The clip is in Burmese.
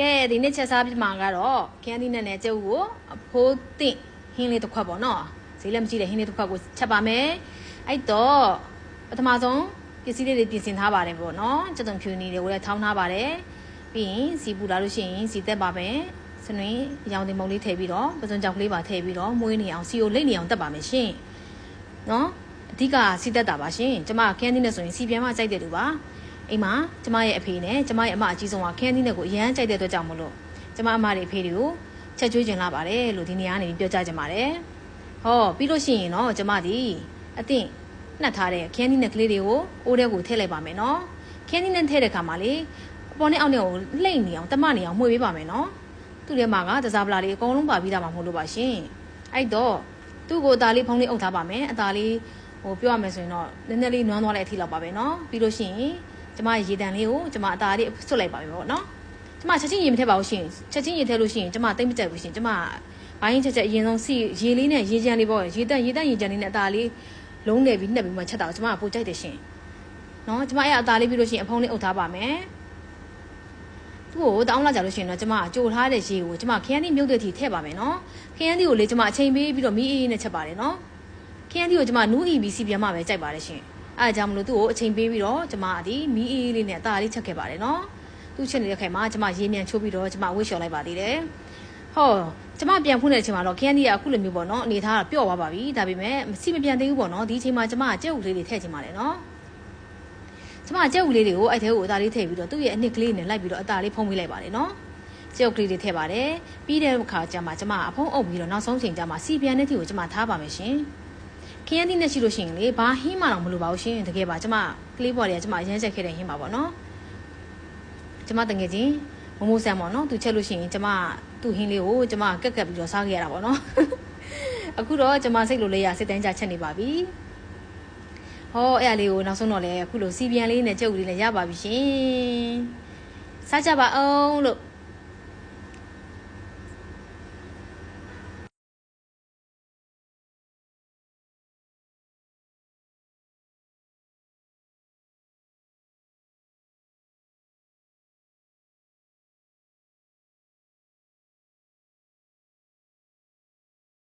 ကဲဒီနေ့ချက်စားပြမှာကတော့ခရမ်းသီးနဲ့နဲ့ကျုပ်ကိုအဖိုးတင့်ဟင်းလေးတစ်ခွက်ပေါ့နော်ဈေးလည်းမကြည့်တဲ့ဟင်းလေးတစ်ခွက်ကိုချက်ပါမယ်အဲ့တော့ပထမဆုံးပစ္စည်းလေးတွေပြင်ဆင်ထားပါတယ်ပေါ့နော်ကျက်သွန်ဖြူနေတွေကိုလည်းထောင်းထားပါတယ်ပြီးရင်စီပူလာလို့ရှိရင်စီသက်ပါမယ်စနွင်းရောင်တင်မုံလေးထည့်ပြီးတော့ပစွန်ကြောက်ကလေးပါထည့်ပြီးတော့မွေးနေအောင်စီကိုလိတ်နေအောင်တက်ပါမယ်ရှင်နော်အဓိကစီသက်တာပါရှင်ကျမခရမ်းသီးနဲ့ဆိုရင်စီပြန်မှကြိုက်တဲ့လူပါ အိမ်မှာကျမရဲ့အဖေနဲ့ကျမရဲ့အမအကြီးဆုံးကခရမ်းသီးနဲ့ကိုအရန်ကြိုက်တဲ့အတွက်ကြောင့်မလို့ကျမအမတွေအဖေတွေကိုချက်ကျွေးကျင်လာပါတယ်လို့ဒီနေရာကနေပြောကြားကြပါတယ်ဟောပြီးလို့ရှိရင်တော့ကျမဒီအသင့်နှက်ထားတဲ့ခရမ်းသီးနဲ့ကလေးတွေကိုအိုးထဲကိုထည့်လိုက်ပါမယ်နော်ခရမ်းသီးနဲ့ထည့်တဲ့ခါမှာလေအပေါ်နဲ့အောက်နဲ့ကိုလှိမ့်နေအောင်တမနေအောင်မှွေပေးပါမယ်နော်သူ့ထဲမှာကတစားပလာလေးအကုန်လုံးပါပြီးသားမှာမဟုတ်လို့ပါရှင်အဲ့တော့သူ့ကိုအသားလေးဖုံးလေးအုပ်ထားပါမယ်အသားလေးဟိုပြောရမယ်ဆိုရင်တော့နည်းနည်းလေးနွမ်းသွားတဲ့အထိလောက်ပါပဲเนาะပြီးလို့ရှိရင် ကျမရေတံလေးကိုကျမအသားလေးဆွတ်လိုက်ပါမယ်ပေါ့နော်ကျမချက်ချင်းရေမထည့်ပါဘူးရှင်ချက်ချင်းရေထည့်လို့ရှိရင်ကျမတိတ်မကြိုက်ဘူးရှင်ကျမဘိုင်းချက်ချက်အရင်ဆုံးစီရေလေးနဲ့ရေကြံလေးပေါ့ရေတက်ရေတက်ရေကြံလေးနဲ့အသားလေးလုံးနေပြီးနှက်ပြီးမှချက်တာကိုကျမကပိုကြိုက်တယ်ရှင်နော်ကျမအဲ့အသားလေးပြီးလို့ရှိရင်အဖုံးလေးအုပ်ထားပါမယ်သူ့ကိုတောင်းလာကြလို့ရှိရင်တော့ကျမကကြိုထားတဲ့ရေကိုကျမခရမ်းသီးမြုပ်တဲ့ထီထည့်ပါမယ်နော်ခရမ်းသီးကိုလေကျမအချိန်ပေးပြီးတော့မီးအေးအေးနဲ့ချက်ပါတယ်နော်ခရမ်းသီးကိုကျမနူးအီပြီးစီပြန်မှပဲကြိုက်ပါတယ်ရှင် အဲဒါကြောင့်မလို့သူ့ကိုအချိန်ပေးပြီးတော့ကျမဒီမီးအေးအေးလေးနဲ့အသားလေးချက်ခဲ့ပါတယ်နော်သူ့ချက်နေတဲ့ခိုင်မှာကျမရေမြန်ချိုးပြီးတော့ကျမဝှေ့လျှော်လိုက်ပါသေးတယ်ဟောကျမပြန်ဖွင့်တဲ့အချိန်မှာတော့ခရမ်းသီးကအခုလိုမျိုးပေါ့နော်အနေထားကပျော့သွားပါပြီဒါပေမဲ့မစီမပြန်သေးဘူးပေါ့နော်ဒီအချိန်မှာကျမကကြက်ဥလေးတွေထည့်ချင်ပါတယ်နော်ကျမကြက်ဥလေးတွေကိုအဲ့ထဲကိုအသားလေးထည့်ပြီးတော့သူ့ရဲ့အနှစ်ကလေးနဲ့လိုက်ပြီးတော့အသားလေးဖုံးပေးလိုက်ပါတယ်နော်ကြက်ဥကလေးတွေထည့်ပါတယ်ပြီးတဲ့အခါကျမှကျမအဖုံးအုပ်ပြီးတော့နောက်ဆုံးချိန်ကျမှစီပြန်တဲ့တီကိုကျမထားပါမယ်ရှင် ခရမ်းသီးနဲ့ရှိလို့ရှိရင်လေဘာဟင်းမှတော့မလိုပါဘူးရှင်တကယ်ပါကျမကလေးပေါ်တွေကကျမအရမ်းချက်ခဲ့တဲ့ဟင်းပါပေါ့နော်ကျမတငယ်ချင်းမမိုးဆန်ပေါ့နော်သူချက်လို့ရှိရင်ကျမသူ့ဟင်းလေးကိုကျမကက်ကက်ပြီးတော့စားခဲ့ရတာပေါ့နော်အခုတော့ကျမစိတ်လိုလေးရစိတ်တိုင်းကြချက်နေပါပြီဟောအဲ့အလေးကိုနောက်ဆုံးတော့လေအခုလိုစီပြန်လေးနဲ့ကြုတ်လေးနဲ့ရပါပြီရှင်စားကြပါအောင်လို့